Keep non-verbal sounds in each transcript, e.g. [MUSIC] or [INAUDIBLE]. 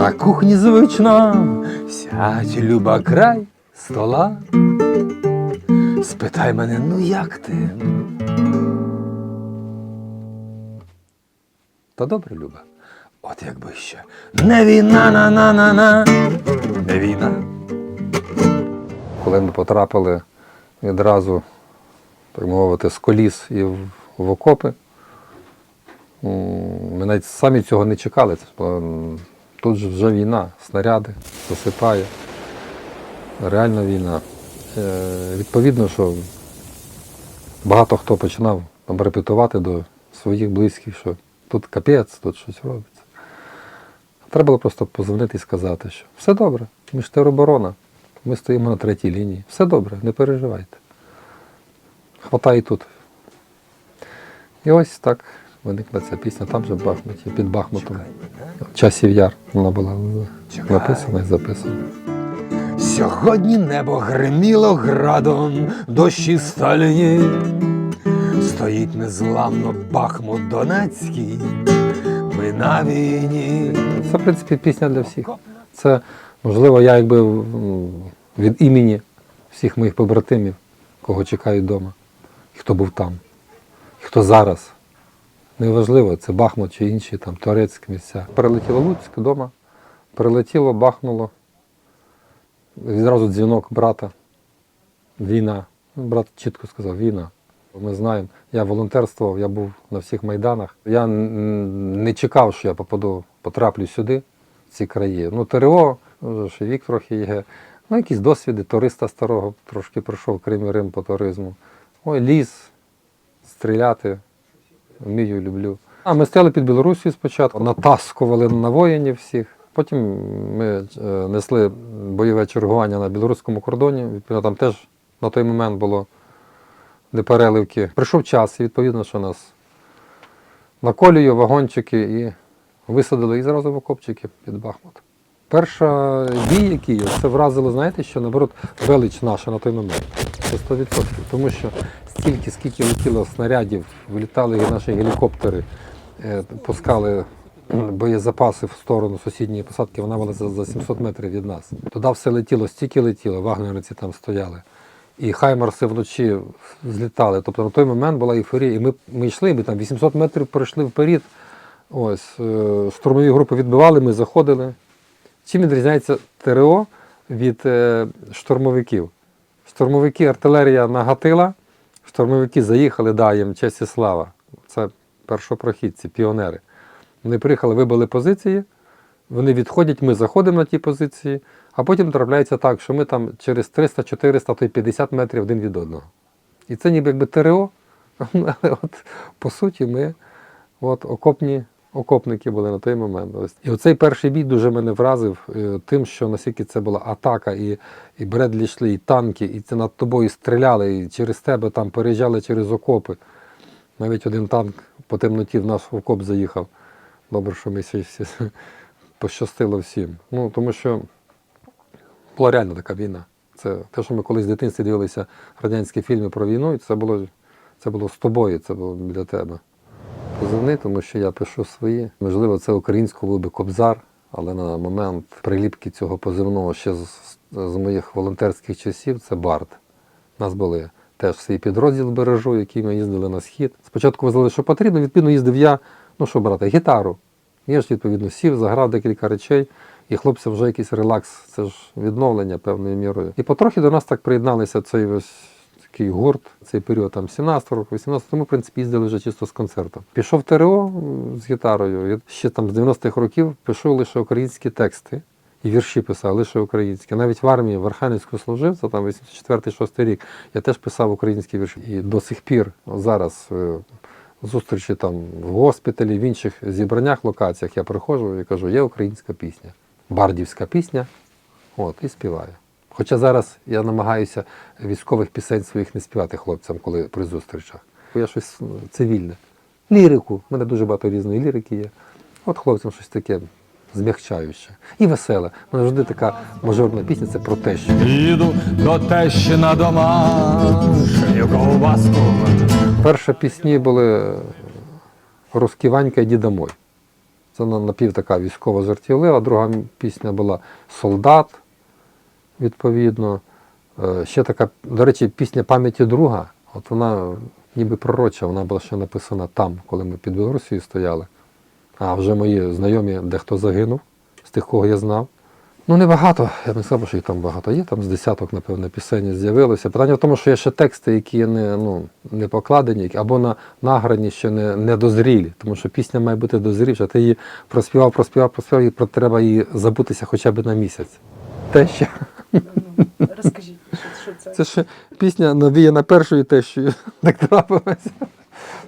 На кухні звично сядь, люба край стола. Спитай мене, ну як ти? Та добре, Люба. От якби ще. Не війна, на на на на Не війна. Коли ми потрапили відразу, так мовити, з коліс і в, в окопи, ми навіть самі цього не чекали. Тут же вже війна, снаряди, засипає. Реальна війна. Е, відповідно, що багато хто починав там репетувати до своїх близьких, що тут капець, тут щось робиться. Треба було просто позвонити і сказати, що все добре, ми ж тероборона, ми стоїмо на третій лінії. Все добре, не переживайте. Хватає тут. І ось так виникла ця пісня, там же в Бахмуті, під Бахмутом. Часів яр вона була написана і записана. Сьогодні небо гриміло градом, дощі сталіні. Стоїть незламно Бахмут Донецький. Ми на війні. Це, в принципі, пісня для всіх. Це, можливо, я якби від імені всіх моїх побратимів, кого чекають вдома, і хто був там, і хто зараз. Неважливо, це Бахмут чи інші там турецькі місця. Перелетіло Луцьк вдома, прилетіло, бахнуло. Відразу дзвінок брата. Війна. Брат чітко сказав, війна. Ми знаємо, я волонтерствував, я був на всіх майданах. Я не чекав, що я попаду, потраплю сюди, в ці краї. Ну, ТРО, ще вік трохи є. Ну, якісь досвіди, туриста старого, трошки пройшов Крим і Рим по туризму. Ой, ліс, стріляти, вмію, люблю. А ми стояли під Білорусію спочатку, натаскували на воїнів всіх. Потім ми е, несли бойове чергування на білоруському кордоні. Відповідно, там теж на той момент було де переливки. Прийшов час, і відповідно, що нас на колію, вагончики і висадили і зразу в окопчики під Бахмут. Перша бій, який це вразило, знаєте, що наоборот велич наша на той момент. Це 100%. Тому що стільки, скільки летіло снарядів, вилітали наші гелікоптери, е, пускали боєзапаси в сторону сусідньої посадки, вона була за, за 700 метрів від нас. Туди все летіло, стільки летіло, вагнерівці там стояли. І хаймарси вночі злітали. Тобто на той момент була ейфорія. І ми, ми йшли, ми там 800 метрів пройшли вперед. Ось, е, штурмові групи відбивали, ми заходили. Чим відрізняється ТРО від е, штурмовиків? Штурмовики артилерія нагатила, штурмовики заїхали, да, їм честь і слава. Це першопрохідці, піонери. Вони приїхали, вибили позиції, вони відходять, ми заходимо на ті позиції, а потім трапляється так, що ми там через 300, 400, то й 50 метрів один від одного. І це ніби якби ТРО, [LAUGHS] але от, по суті ми от, окопні окопники були на той момент. Ось. І оцей перший бій дуже мене вразив е, тим, що наскільки це була атака, і, і Бредлі йшли, і танки, і це над тобою стріляли, і через тебе там переїжджали через окопи. Навіть один танк по темноті в наш окоп заїхав. Добре, що ми всі, [LAUGHS] пощастило всім. Ну, тому що була реально така війна. Це те, що ми колись в дитинстві дивилися радянські фільми про війну, і це було, це було з тобою, це було біля тебе. Позивний, тому що я пишу свої. Можливо, це українською був би Кобзар, але на момент приліпки цього позивного ще з, з моїх волонтерських часів це Бард. У нас були теж свій підрозділ бережу, який ми їздили на схід. Спочатку везли, що потрібно, відповідно їздив я, ну що брати, гітару. Я ж відповідно сів, заграв декілька речей, і хлопцям вже якийсь релакс, це ж відновлення певною мірою. І потрохи до нас так приєдналися цей ось такий гурт, цей період там 17 років, 18 тому, в принципі, їздили вже чисто з концертом. Пішов ТРО з гітарою. ще там з 90-х років пишу лише українські тексти. І вірші писав лише українські. Навіть в армії в Архангельську служив, це там 84-6 рік. Я теж писав українські вірші. І до сих пір зараз е, зустрічі там в госпіталі, в інших зібраннях, локаціях я приходжу і кажу, є українська пісня, бардівська пісня, от, і співаю. Хоча зараз я намагаюся військових пісень своїх не співати хлопцям, коли при зустрічах. Я щось ну, цивільне. Лірику. У мене дуже багато різної лірики є. От хлопцям щось таке змягчаюче. І веселе. У мене завжди така мажорна пісня це про те, що Їду до тещі на домашню ковбаску. перші пісні були «Русський Ванька, йди домой. Це напів така військова жартівлива. Друга пісня була Солдат, відповідно. Е, Ще така, до речі, пісня пам'яті друга. От вона ніби пророча, вона була ще написана там, коли ми під Білорусією стояли. А вже мої знайомі, дехто загинув, з тих, кого я знав. Ну, небагато, я б не сказав, що їх там багато є, там з десяток, напевно, пісень з'явилося. Питання в тому, що є ще тексти, які не, ну, не покладені, або на награні ще не, не дозрілі, тому що пісня має бути дозрівша. Ти її проспівав, проспівав, проспівав, і треба її забутися хоча б на місяць. Те ще. Розкажіть, що, що це? Це ще пісня навіяна першою тещою, [LAUGHS] так трапилося.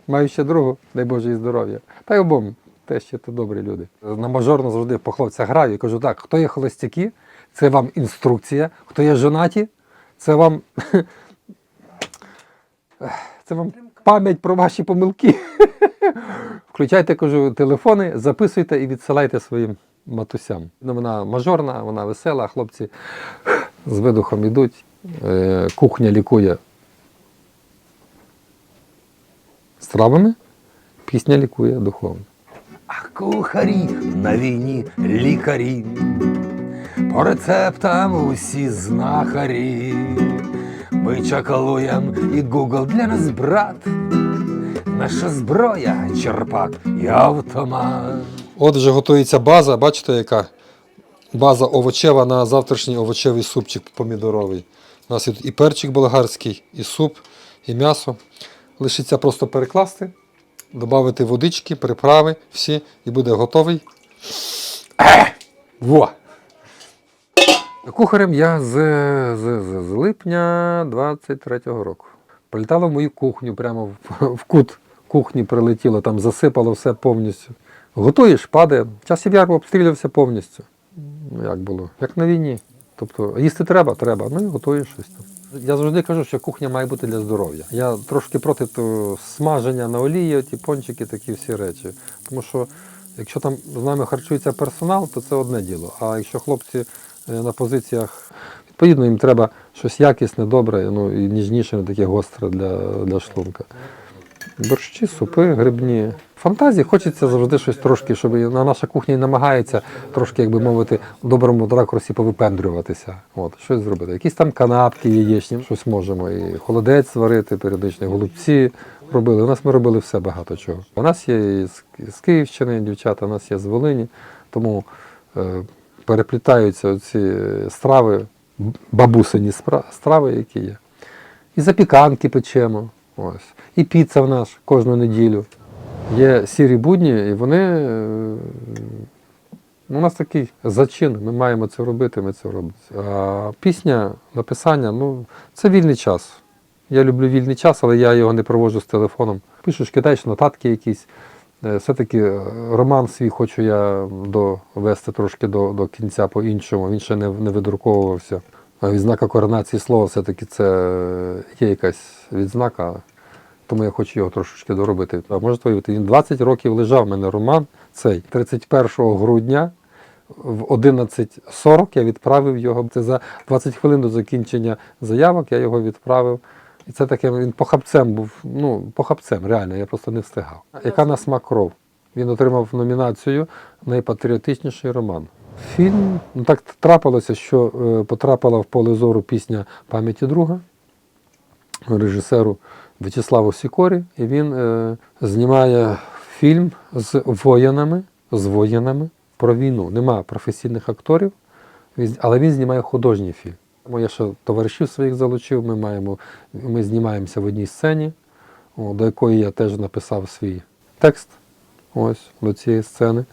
Маю ще другу, дай Боже їй здоров'я. Та й обом тещі то добрі люди. На мажорно завжди по хлопцях граю і кажу, так, хто є холостяки, це вам інструкція, хто є жонаті, це вам. [LAUGHS] Це вам пам'ять про ваші помилки. [LAUGHS] Включайте, кажу, телефони, записуйте і відсилайте своїм матусям. Ну, вона мажорна, вона весела, хлопці з видухом йдуть. Е, Кухня лікує стравами, пісня лікує духовно. А кухарі на війні лікарі, по рецептам усі знахарі. Ми чакалуєм і Google для нас брат. Наша зброя, черпак і автомат. От вже готується база, бачите, яка база овочева на завтрашній овочевий супчик помідоровий. У нас тут і перчик болгарський, і суп, і м'ясо. Лишиться просто перекласти, додати водички, приправи всі, і буде готовий. Во! Кухарем я з, з, з, з липня 23-го року. Прилітало в мою кухню, прямо в, [LAUGHS] в кут кухні прилетіло, там засипало все повністю. Готуєш, падає. Часів яр обстрілювався повністю. Як було? Як на війні. Тобто їсти треба, треба, ну і готуєш щось там. Я завжди кажу, що кухня має бути для здоров'я. Я трошки проти смаження на олії, ті пончики, такі всі речі. Тому що якщо там з нами харчується персонал, то це одне діло. А якщо хлопці е, на позиціях, відповідно, їм треба щось якісне, добре, ну і ніжніше, не таке гостре для, для шлунка. Борщі, супи, грибні. Фантазії хочеться завжди щось трошки, щоб на наша кухня намагається трошки, як би мовити, в доброму ракурсі повипендрюватися. От, щось зробити. Якісь там канапки яєчні, щось можемо. І холодець сварити періодично, голубці робили. У нас ми робили все багато чого. У нас є з Київщини дівчата, у нас є з Волині, тому е, переплітаються ці страви, бабусині страви, які є. І запіканки печемо. Ось. І піца в нас кожну неділю. Є сірі будні, і вони. е, У нас такий зачин, ми маємо це робити, ми це робимо. А пісня, написання, ну, це вільний час. Я люблю вільний час, але я його не проводжу з телефоном. Пишеш, кидаєш нотатки якісь. Е, Все-таки е, роман свій хочу я довести трошки до, до кінця по-іншому. Він ще не, не видруковувався. Відзнака коронації слова все-таки це є якась відзнака, тому я хочу його трошечки доробити. А можете уявити, він 20 років лежав, у мене роман цей 31 грудня в 11.40 я відправив його. Це за 20 хвилин до закінчення заявок я його відправив. І це таке, він похабцем був, ну, похабцем, реально, я просто не встигав. Яка на смак кров? Він отримав номінацію Найпатріотичніший роман. Фільм, ну так трапилося, що е, потрапила в поле зору пісня пам'яті друга режисеру В'ячеславу Сікорі, і він е, знімає фільм з воїнами, з воїнами про війну. Нема професійних акторів, але він знімає художній фільм. Я ще товаришів своїх залучив. Ми маємо, ми знімаємося в одній сцені, до якої я теж написав свій текст ось до цієї сцени.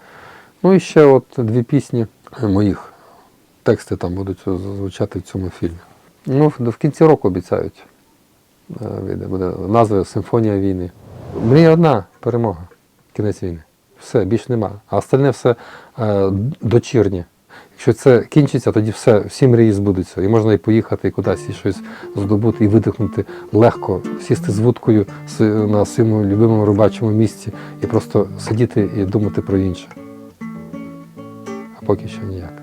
Ну і ще от дві пісні е, моїх. Тексти там будуть звучати в цьому фільмі. Ну, в кінці року обіцяють. Е, буде назва Симфонія війни. Мрія одна перемога. Кінець війни. Все, більш нема. А остальне все е, дочірнє. Якщо це кінчиться, тоді все, всі мрії збудуться. І можна і поїхати, і кудись і щось здобути, і видихнути легко, сісти з вудкою на своєму любимому рибачому місці і просто сидіти і думати про інше. Поки що ніяк.